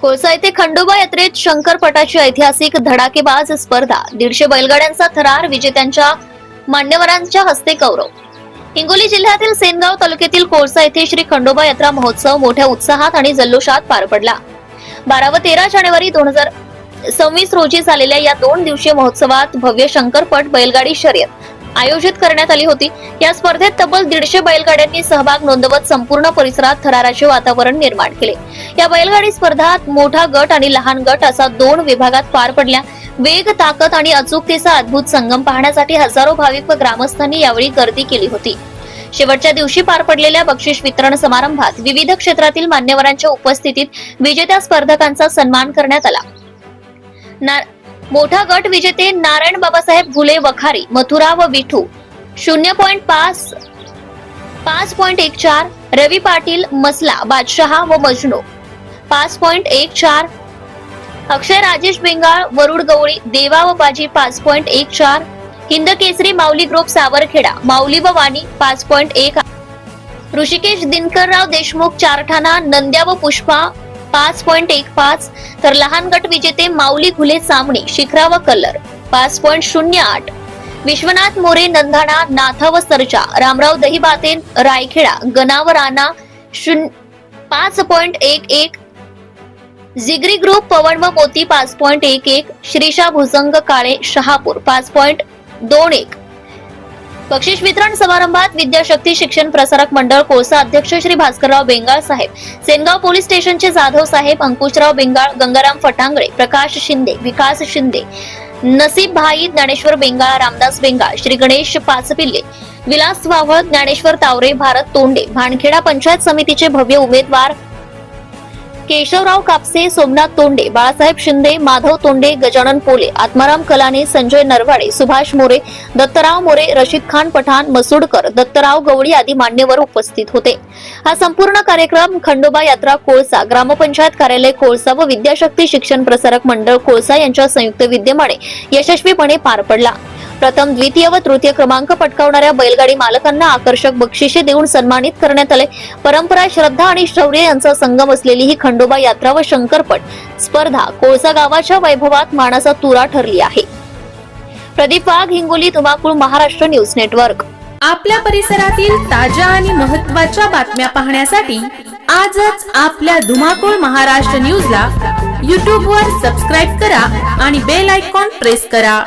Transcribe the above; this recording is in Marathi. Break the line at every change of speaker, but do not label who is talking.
कोळसा येथे खंडोबा यात्रेत शंकरपटाची ऐतिहासिक धडाकेबाज स्पर्धा. दीडशे बैलगाड्यांचा थरार विजेत्यांच्या मान्यवरांच्या हस्ते गौरव. हिंगोली जिल्ह्यातील सेनगाव तालुक्यातील कोळसा येथे श्री खंडोबा यात्रा महोत्सव मोठ्या उत्साहात आणि जल्लोषात पार पडला. बारा व तेरा जानेवारी दोन हजार सव्वीस रोजी झालेल्या या दोन दिवसीय महोत्सवात भव्य शंकरपट बैलगाडी शर्यत आयोजित करण्यात आली होती. या स्पर्धेत तब्बल दीडशे बैलगाड्यांनी सहभाग नोंदवत संपूर्ण परिसरात थराराचे वातावरण निर्माण केले. या बैलगाडी स्पर्धात मोठा गट आणि लहान गट असा दोन विभागात पार पडल्या. वेग ताकद आणि अचूकतेचा अद्भुत संगम पाहण्यासाठी हजारो भाविक व ग्रामस्थांनी यावेळी गर्दी केली होती. शेवटच्या दिवशी पार पडलेल्या बक्षीस वितरण समारंभात विविध क्षेत्रातील मान्यवरांच्या उपस्थितीत विजेत्या स्पर्धकांचा सन्मान करण्यात आला. ना- मोठा गट विजेते नारायण बाबासाहेब घुले वखारी मथुरा व विठू. शून्य पॉईंट पाच पाच पॉईंट एक चार रवी पाटील मसला बादशहा व मजनू. पाच पॉईंट एक चार अक्षय राजेश बेंगाळ वरुड गवळी देवा व बाजी पाच पॉईंट एक चार हिंद केसरी माऊली ग्रुप सावरखेडा माऊली व वाणी पाच पॉईंट एक ऋषिकेश दिनकरराव देशमुख चारठाणा नंद्या व पुष्पा पाच पॉईंट एक पाच तर लहान गट विजेते माऊली घुले सामणे शिखरा व पाच पॉईंट शून्य आठ. विश्वनाथ मोरे नंदाणा नाथा व सरजा रामराव दहिबाते रायखेडा गणा व राणा शून्य पाच पॉईंट एक एक. जिगरी ग्रुप पवन व मोती पाच पॉईंट एक एक. श्रीशा भुजंग काळे शहापूर पाच पॉईंट दोन एक. बक्षीस वितरण समारंभात विद्याशक्ती शिक्षण प्रसारक मंडळ कोळसा अध्यक्ष श्री भास्करराव बेंगाळ साहेब सेनगाव पोलीस स्टेशनचे जाधव साहेब अंकुशराव बेंगाळ गंगाराम फटांगळे प्रकाश शिंदे विकास शिंदे नसीब भाई ज्ञानेश्वर बेंगाळ रामदास बेंगाळ श्री गणेश पाचपिल्ले विलास वावळ ज्ञानेश्वर तावरे भारत तोंडे भानखेडा पंचायत समितीचे भव्य उमेदवार केशवराव कापसे सोमनाथ तोंडे बाळासाहेब शिंदे माधव तोंडे गजानन पोले आत्माराम कलाने संजय नरवाडे सुभाष मोरे दत्तराव मोरे रशीद खान पठाण मसूडकर दत्तराव गवळी आदी मान्यवर उपस्थित होते. हा संपूर्ण कार्यक्रम खंडोबा यात्रा कोळसा ग्रामपंचायत कार्यालय कोळसा व विद्याशक्ती शिक्षण प्रसारक मंडळ कोळसा यांच्या संयुक्त विद्यमाने यशस्वीपणे पार पडला. प्रथम द्वितीय व तृतीय क्रमांक पटकावणाऱ्या बैलगाडी मालकांना आकर्षक बक्षिसे देऊन सन्मानित करण्यात आले. परंपरा श्रद्धा आणि शौर्य यांचा संगम असलेली ही खंडोबा यात्रा व शंकरपट स्पर्धा कोळसा गावाच्या वैभवात मानाचा तुरा ठरली आहे. प्रदीप वाघ हिंगोली तुमाकुळ महाराष्ट्र न्यूज नेटवर्क.
आपल्या परिसरातील ताज्या आणि महत्त्वाच्या बातम्या पाहण्यासाठी आजच आपल्या धुमाकूळ महाराष्ट्र न्यूजला यूट्यूबवर सबस्क्राईब करा आणि बेल आयकॉन प्रेस करा.